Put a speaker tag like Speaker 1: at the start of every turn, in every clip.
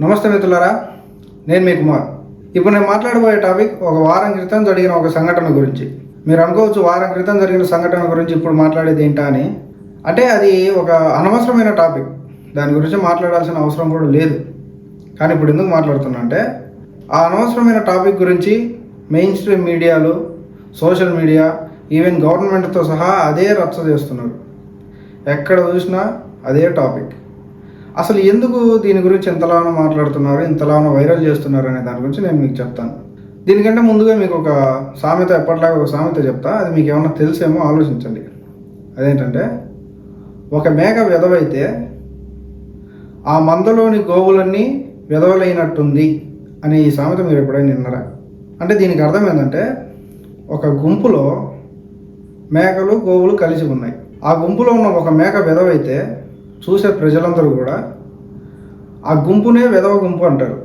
Speaker 1: నమస్తే మిత్రులారా నేను మీ కుమార్. ఇప్పుడు నేను మాట్లాడబోయే టాపిక్ ఒక వారం క్రితం జరిగిన ఒక సంఘటన గురించి. మీరు అనుకోవచ్చు వారం క్రితం జరిగిన సంఘటన గురించి ఇప్పుడు మాట్లాడేది ఏంటా అని. అంటే అది ఒక అనవసరమైన టాపిక్. దాని గురించి మాట్లాడాల్సిన అవసరం కూడా లేదు. కానీ ఇప్పుడు ఎందుకు మాట్లాడుతున్నా అంటే ఆ అనవసరమైన టాపిక్ గురించి మెయిన్ స్ట్రీమ్ మీడియాలు సోషల్ మీడియా ఈవెన్ గవర్నమెంట్తో సహా అదే రచ్చ చేస్తున్నారు. ఎక్కడ చూసినా అదే టాపిక్. అసలు ఎందుకు దీని గురించి ఎంతలానో మాట్లాడుతున్నారు ఇంతలానో వైరల్ చేస్తున్నారు అనే దాని గురించి నేను మీకు చెప్తాను. దీనికంటే ముందుగా మీకు ఒక సామెత ఎప్పటిలాగా ఒక సామెత చెప్తా అది మీకు ఏమన్నా తెలిసేమో ఆలోచించండి. అదేంటంటే ఒక మేక వెదవైతే ఆ మందలోని గోవులన్నీ వెదవలైనట్టుంది అనే ఈ సామెత మీరు ఎప్పుడైనా విన్నారా? అంటే దీనికి అర్థం ఏంటంటే ఒక గుంపులో మేకలు గోవులు కలిసి ఉన్నాయి. ఆ గుంపులో ఉన్న ఒక మేక వెదవైతే చూసే ప్రజలందరూ కూడా ఆ గుంపునే విధవ గుంపు అంటారు.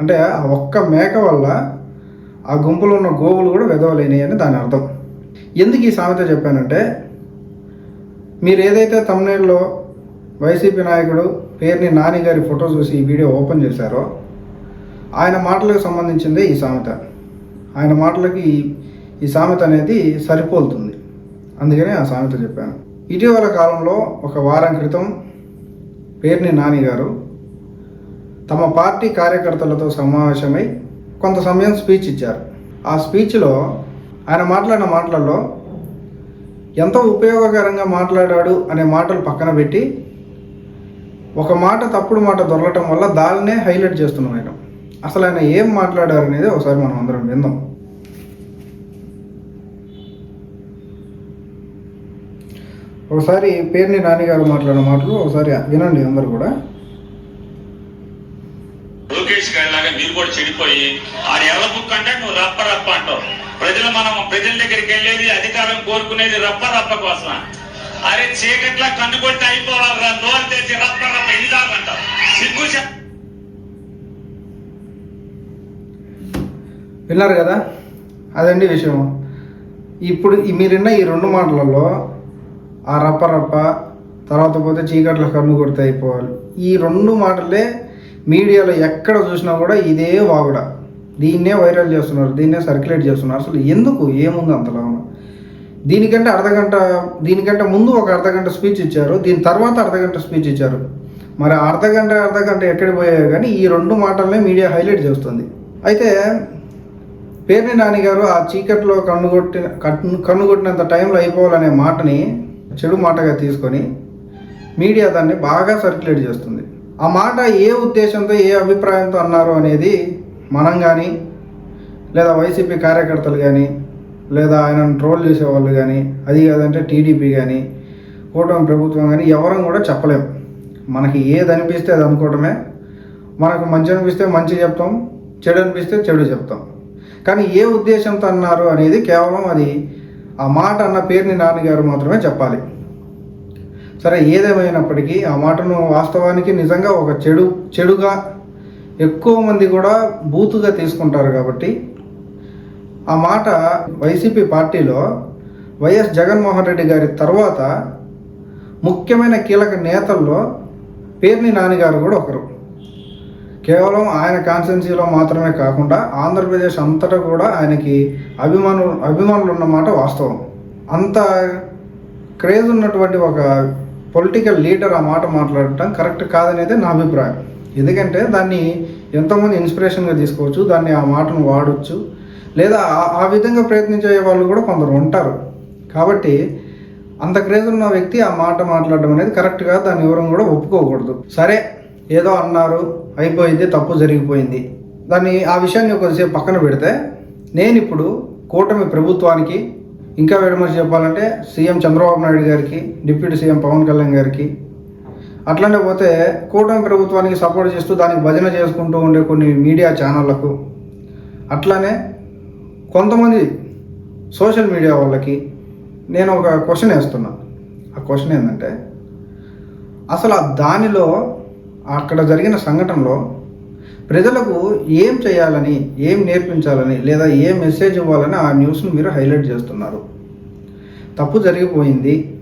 Speaker 1: అంటే ఆ ఒక్క మేక వల్ల ఆ గుంపులో ఉన్న గోవులు కూడా విధవలేనాయి అని దాని అర్థం. ఎందుకు ఈ సామెత చెప్పానంటే మీరు ఏదైతే తమిళలో వైసీపీ నాయకుడు పేరుని నాని గారి ఫోటో చూసి ఈ వీడియో ఓపెన్ చేశారో ఆయన మాటలకు సంబంధించిందే ఈ సామెత. ఆయన మాటలకి ఈ ఈ సామెత అనేది సరిపోలుతుంది. అందుకనే ఆ సామెత చెప్పాను. ఇటీవల కాలంలో ఒక వారం క్రితం పేర్ని నాని గారు తమ పార్టీ కార్యకర్తలతో సమావేశమై కొంత సమయం స్పీచ్ ఇచ్చారు. ఆ స్పీచ్లో ఆయన మాట్లాడిన మాటలలో ఎంత ఉపయోగకరంగా మాట్లాడాడు అనే మాటలు పక్కన పెట్టి ఒక మాట తప్పుడు మాట దొరకటం వల్ల దానినే హైలైట్ చేస్తున్నాం ఆయన అసలు ఆయన ఏం మాట్లాడారు అనేది ఒకసారి మనం అందరం విందాం. ఒకసారి పేరుని నాన్నగారు మాట్లాడిన మాటలు ఒకసారి వినండి అందరు కూడా.
Speaker 2: లోకేష్ గారి లాగా మీరు కూడా చెడిపోయి ఆడ ఎర్ర బుక్ అంటే నువ్వు రప్ప రప్ప అంటావు. ప్రజలు మనం ప్రజల దగ్గరికి వెళ్ళేది అధికారం కోరుకునేది రప్ప రప్ప కోసం అరే చీకట్లా కన్ను కొట్టి అయిపోవాలిరా నోరు తెచ్చి రప్ప రప్ప ఎన్నిసార్లు అంటావు? సిగ్గు
Speaker 1: విన్నారు కదా? అదండి విషయం. ఇప్పుడు మీరున్న ఈ రెండు మాటలలో ఆ రప్ప రప్ప తర్వాత పోతే చీకట్ల కన్ను కొడితే అయిపోవాలి. ఈ రెండు మాటలే మీడియాలో ఎక్కడ చూసినా కూడా ఇదే వాగుడ. దీన్నే వైరల్ చేస్తున్నారు దీన్నే సర్క్యులేట్ చేస్తున్నారు. అసలు ఎందుకు? ఏముంది అంతలా? దీనికంటే అర్ధగంట దీనికంటే ముందు ఒక అర్ధగంట స్పీచ్ ఇచ్చారు దీని తర్వాత అర్ధగంట స్పీచ్ ఇచ్చారు. మరి అర్ధగంట అర్ధగంట ఎక్కడికి పోయాయి కానీ ఈ రెండు మాటలనే మీడియా హైలైట్ చేస్తుంది. అయితే పేర్ని నాని గారు ఆ చీకట్లో కన్నుగొట్టిన కన్ను కన్నుగొట్టినంత టైంలో అయిపోవాలనే మాటని చెడు మాటగా తీసుకొని మీడియా దాన్ని బాగా సర్క్యులేట్ చేస్తుంది. ఆ మాట ఏ ఉద్దేశంతో ఏ అభిప్రాయంతో అన్నారు అనేది మనం కానీ లేదా వైసీపీ కార్యకర్తలు కానీ లేదా ఆయనను ట్రోల్ చేసేవాళ్ళు కానీ అది కాదంటే టీడీపీ కానీ కూటమి ప్రభుత్వం కానీ ఎవరం కూడా చెప్పలేము మనకి ఏది అనిపిస్తే అది అనుకోవటమే. మనకు మంచి అనిపిస్తే మంచి చెప్తాం చెడు అనిపిస్తే చెడు చెప్తాం. కానీ ఏ ఉద్దేశంతో అన్నారు అనేది కేవలం అది ఆ మాట అన్న పేరుని నాన్నగారు మాత్రమే చెప్పాలి. సరే ఏదేమైనప్పటికీ ఆ మాటను వాస్తవానికి నిజంగా ఒక చెడు చెడుగా ఎక్కువ మంది కూడా బూతుగా తీసుకుంటారు కాబట్టి ఆ మాట వైసీపీ పార్టీలో వైఎస్ జగన్మోహన్ రెడ్డి గారి తర్వాత ముఖ్యమైన కీలక నేతల్లో పేర్ని నాన్నగారు కూడా ఒకరు. కేవలం ఆయన కాన్స్టెన్సీలో మాత్రమే కాకుండా ఆంధ్రప్రదేశ్ అంతటా కూడా ఆయనకి అభిమానులు అభిమానులు ఉన్నమాట వాస్తవం. అంత క్రేజ్ ఉన్నటువంటి ఒక పొలిటికల్ లీడర్ ఆ మాట మాట్లాడటం కరెక్ట్ కాదనేది నా అభిప్రాయం. ఎందుకంటే దాన్ని ఎంతోమంది ఇన్స్పిరేషన్గా తీసుకోవచ్చు దాన్ని ఆ మాటను వాడచ్చు లేదా ఆ- విధంగా ప్రయత్నించే వాళ్ళు కూడా కొందరు ఉంటారు. కాబట్టి అంత క్రేజ్ ఉన్న వ్యక్తి ఆ మాట మాట్లాడడం అనేది కరెక్ట్ కాదు దాన్ని వివరం కూడా ఒప్పుకోకూడదు. సరే ఏదో అన్నారు అయిపోయింది తప్పు జరిగిపోయింది. దాన్ని ఆ విషయాన్ని కొద్దిసేపు పక్కన పెడితే నేను ఇప్పుడు కూటమి ప్రభుత్వానికి ఇంకా విడమర్చి చెప్పాలంటే సీఎం చంద్రబాబు నాయుడు గారికి డిప్యూటీ సీఎం పవన్ కళ్యాణ్ గారికి అట్లనే పోతే కూటమి ప్రభుత్వానికి సపోర్ట్ చేస్తూ దానికి భజన చేసుకుంటూ ఉండే కొన్ని మీడియా ఛానళ్ళకు అట్లానే కొంతమంది సోషల్ మీడియా వాళ్ళకి నేను ఒక క్వశ్చన్ వేస్తున్నా. ఆ క్వశ్చన్ ఏంటంటే అసలు ఆ దానిలో అక్కడ జరిగిన సంఘటనలో ప్రజలకు ఏం చేయాలని ఏం నేర్పించాలని లేదా ఏ మెసేజ్ ఇవ్వాలని ఆ న్యూస్ను మీరు హైలైట్ చేస్తున్నారు. తప్పు జరిగిపోయింది.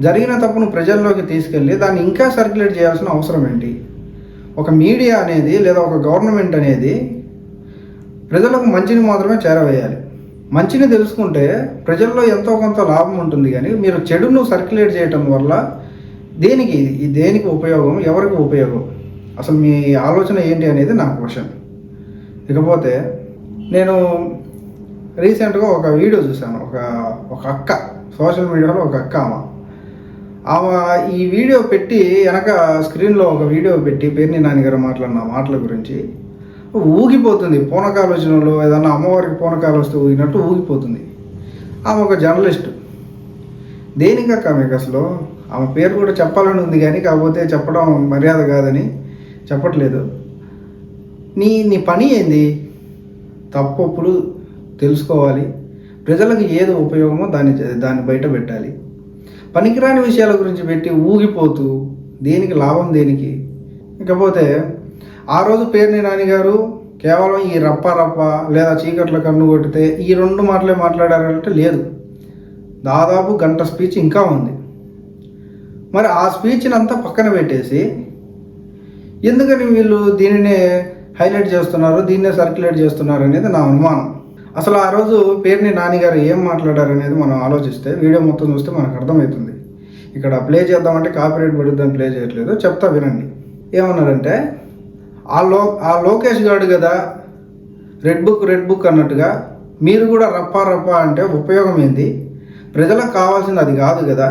Speaker 1: జరిగిన తప్పును ప్రజల్లోకి తీసుకెళ్ళి దాన్ని ఇంకా సర్క్యులేట్ చేయాల్సిన అవసరం ఏంటి? ఒక మీడియా అనేది లేదా ఒక గవర్నమెంట్ అనేది ప్రజలకు మంచిని మాత్రమే చేరవేయాలి. మంచిని తెలుసుకుంటే ప్రజల్లో ఎంతో కొంత లాభం ఉంటుంది కానీ మీరు చెడును సర్క్యులేట్ చేయటం వల్ల దేనికి ఇది? దేనికి ఉపయోగం? ఎవరికి ఉపయోగం? అసలు మీ ఆలోచన ఏంటి అనేది నా క్వశ్చన్. ఇకపోతే నేను రీసెంట్గా ఒక వీడియో చూశాను. ఒక ఒక అక్క సోషల్ మీడియాలో ఒక అక్క ఆమె. ఆమె ఈ వీడియో పెట్టి వెనక స్క్రీన్లో ఒక వీడియో పెట్టి పేర్ని నాన్నగారు మాట్లాడిన మాటల గురించి ఊగిపోతుంది. పూనకాలోచనలో ఏదన్నా అమ్మవారికి పూనకాలు ఊగినట్టు ఊగిపోతుంది. ఆమె ఒక జర్నలిస్ట్. దేనికక్క మీకు అసలు? ఆమె పేరు కూడా చెప్పాలని ఉంది కానీ కాకపోతే చెప్పడం మర్యాద కాదని చెప్పట్లేదు. నీ నీ పని ఏంది? తప్పప్పుడు తెలుసుకోవాలి. ప్రజలకు ఏది ఉపయోగమో దాన్ని దాన్ని బయట పెట్టాలి. పనికిరాని విషయాల గురించి పెట్టి ఊగిపోతూ దేనికి లాభం దేనికి? ఇకపోతే ఆ రోజు పేరుని నాన్నగారు కేవలం ఈ రప్ప రప్ప లేదా చీకట్ల కన్ను కొడితే ఈ రెండు మాటలే మాట్లాడారంటే లేదు. దాదాపు గంట స్పీచ్ ఇంకా ఉంది. మరి ఆ స్పీచ్ని అంతా పక్కన పెట్టేసి ఎందుకని వీళ్ళు దీనినే హైలైట్ చేస్తున్నారు దీన్నే సర్క్యులేట్ చేస్తున్నారు అనేది నా అనుమానం. అసలు ఆ రోజు పేరుని నాన్నగారు ఏం మాట్లాడారు అనేది మనం ఆలోచిస్తే వీడియో మొత్తం చూస్తే మనకు అర్థమవుతుంది. ఇక్కడ ప్లే చేద్దామంటే కాపీరేట్ పడుద్దని ప్లే చేయట్లేదు చెప్తా వినండి. ఏమన్నారంటే ఆ లో ఆ లోకేష్ గాడు కదా రెడ్ బుక్ రెడ్ బుక్ అన్నట్టుగా మీరు కూడా రప్పా రప్పా అంటే ఉపయోగం ఏంది? ప్రజలకు కావాల్సింది అది కాదు కదా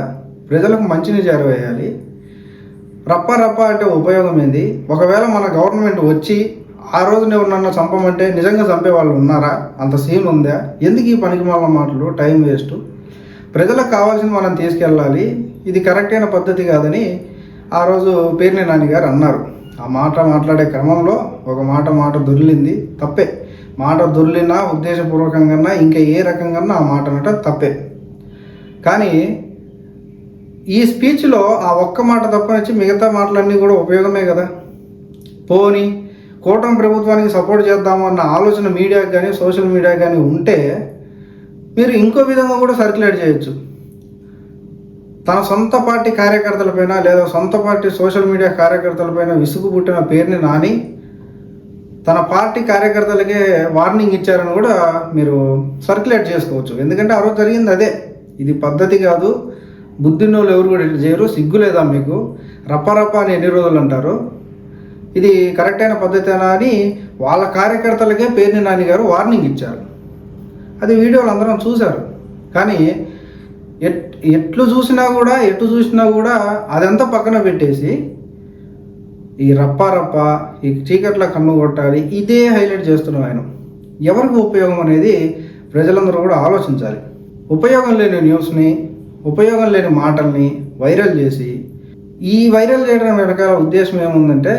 Speaker 1: ప్రజలకు మంచిని చేరవేయాలి రప్ప రప్ప అంటే ఉపయోగం ఏంది? ఒకవేళ మన గవర్నమెంట్ వచ్చి ఆ రోజునే ఉన్న చంపమంటే నిజంగా చంపే వాళ్ళు ఉన్నారా? అంత సీన్ ఉందా? ఎందుకు ఈ పనికి మాటలు? Time waste. ప్రజలకు కావాల్సింది మనం తీసుకెళ్ళాలి. ఇది కరెక్ట్ అయిన పద్ధతి కాదని ఆ రోజు పేర్ని నాని గారు అన్నారు. ఆ మాట మాట్లాడే క్రమంలో ఒక మాట మాట దొర్లింది. తప్పే. మాట దొర్లినా ఉద్దేశపూర్వకంగా ఇంకా ఏ రకంగా ఆ మాట అనట తప్పే. కానీ ఈ స్పీచ్లో ఆ ఒక్క మాట తప్పనిచ్చి మిగతా మాటలన్నీ కూడా ఉపయోగమే కదా? పోని కూటమి ప్రభుత్వానికి సపోర్ట్ చేద్దాము అన్న ఆలోచన మీడియాకి కానీ సోషల్ మీడియా కానీ ఉంటే మీరు ఇంకో విధంగా కూడా సర్క్యులేట్ చేయొచ్చు. తన సొంత పార్టీ కార్యకర్తలపైన లేదా సొంత పార్టీ సోషల్ మీడియా కార్యకర్తలపైన విసుగు పుట్టిన పేరుని నాని తన పార్టీ కార్యకర్తలకే వార్నింగ్ ఇచ్చారని కూడా మీరు సర్క్యులేట్ చేసుకోవచ్చు. ఎందుకంటే ఆ రోజు జరిగింది అదే. ఇది పద్ధతి కాదు. బుద్ధిన్నోళ్ళు ఎవరు కూడా ఇట్లా చేయరు సిగ్గు లేదా మీకు? రపరప అని ఎన్ని రోజులు అంటారు? ఇది కరెక్ట్ అయిన పద్ధతేనా అని వాళ్ళ కార్యకర్తలకే పేర్ని నాని గారు వార్నింగ్ ఇచ్చారు. అది వీడియోలు అందరం చూశారు. కానీ ఎట్ ఎట్లు చూసినా కూడా ఎటు చూసినా కూడా అదంతా పక్కన పెట్టేసి ఈ రప్ప రప్ప ఈ చీకట్ల కన్ను కొట్టాలి ఇదే హైలైట్ చేస్తున్నాం ఆయన. ఎవరికి ఉపయోగం అనేది ప్రజలందరూ కూడా ఆలోచించాలి. ఉపయోగం లేని న్యూస్ని ఉపయోగం లేని మాటల్ని వైరల్ చేసి ఈ వైరల్ చేయడం వెనకాల ఉద్దేశం ఏముందంటే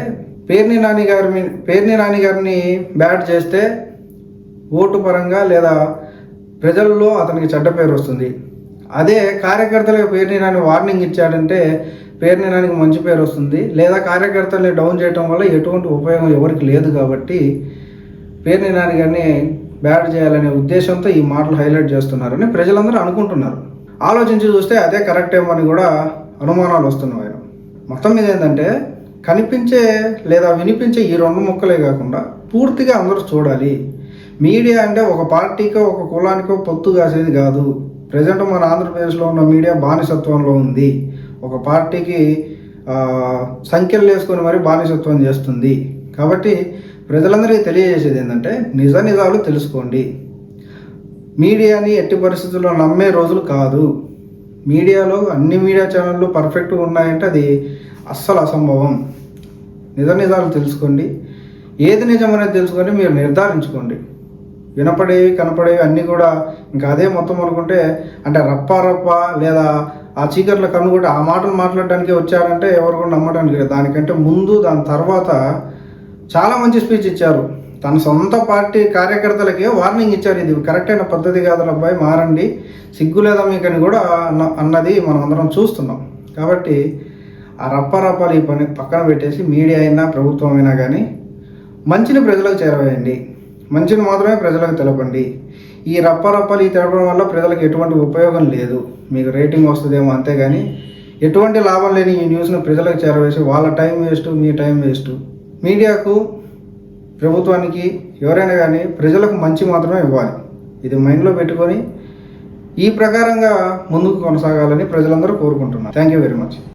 Speaker 1: పేర్ని నాని గారి మీ పేర్ని నాని గారిని బ్యాట్ చేస్తే ఓటు పరంగా లేదా ప్రజల్లో అతనికి చెడ్డ పేరు వస్తుంది. అదే కార్యకర్తలకు పేరుని నాని వార్నింగ్ ఇచ్చాడంటే పేరుని నానికి మంచి పేరు వస్తుంది. లేదా కార్యకర్తల్ని డౌన్ చేయడం వల్ల ఎటువంటి ఉపయోగం ఎవరికి లేదు కాబట్టి పేరుని నాని గారిని బ్యాట్ చేయాలనే ఉద్దేశంతో ఈ మాటలు హైలైట్ చేస్తున్నారని ప్రజలందరూ అనుకుంటున్నారు. ఆలోచించి చూస్తే అదే కరెక్ట్ ఏమో అని కూడా అనుమానాలు వస్తున్నాయి మొత్తం మీద ఏంటంటే కనిపించే లేదా వినిపించే ఈ రెండు ముక్కలే కాకుండా పూర్తిగా అందరూ చూడాలి. మీడియా అంటే ఒక పార్టీకో ఒక కులానికో పొత్తు కాసేది కాదు. ప్రజెంట్ మన ఆంధ్రప్రదేశ్లో ఉన్న మీడియా బానిసత్వంలో ఉంది. ఒక పార్టీకి సంఖ్యలు వేసుకొని మరి బానిసత్వం చేస్తుంది. కాబట్టి ప్రజలందరికీ తెలియజేసేది ఏంటంటే నిజ నిజాలు తెలుసుకోండి. మీడియాని ఎట్టి పరిస్థితుల్లో నమ్మే రోజులు కాదు. మీడియాలో అన్ని మీడియా ఛానళ్ళు పర్ఫెక్ట్గా ఉన్నాయంటే అది అస్సలు అసంభవం. నిజ నిజాలు తెలుసుకోండి. ఏది నిజం అనేది తెలుసుకొని మీరు నిర్ధారించుకోండి. వినపడేవి కనపడేవి అన్నీ కూడా ఇంకా అదే మొత్తం అనుకుంటే అంటే రప్ప రప్ప లేదా ఆ చీకట్ల కన్ను కూడా ఆ మాటలు మాట్లాడడానికి వచ్చారంటే ఎవరు కూడా నమ్మడానికి లేదు. దానికంటే ముందు దాని తర్వాత చాలా మంచి స్పీచ్ ఇచ్చారు. తన సొంత పార్టీ కార్యకర్తలకే వార్నింగ్ ఇచ్చారు. ఇది కరెక్ట్ అయిన పద్ధతి కాదు అబ్బాయి మారండి. సిగ్గు లేదా మీకని కూడా అన్న అన్నది మనం అందరం చూస్తున్నాం. కాబట్టి ఆ రప్పారప్పాలు ఈ పని పక్కన పెట్టేసి మీడియా అయినా ప్రభుత్వం అయినా కానీ మంచిని ప్రజలకు చేరవేయండి. మంచిని మాత్రమే ప్రజలకు తెలపండి. ఈ రప్పారప్పాలు ఈ తెలపడం వల్ల ప్రజలకు ఎటువంటి ఉపయోగం లేదు. మీకు రేటింగ్ వస్తుందేమో అంతేగాని ఎటువంటి లాభం లేని ఈ న్యూస్ను ప్రజలకు చేరవేసి వాళ్ళ టైం వేస్ట్ మీ టైం వేస్ట్. మీడియాకు ప్రభుత్వానికి ఎవరైనా కానీ ప్రజలకు మంచి మాత్రమే ఇవ్వాలి. ఇది మైండ్లో పెట్టుకొని ఈ ప్రకారంగా ముందుకు కొనసాగాలని ప్రజలందరూ కోరుకుంటున్నారు. Thank you very much.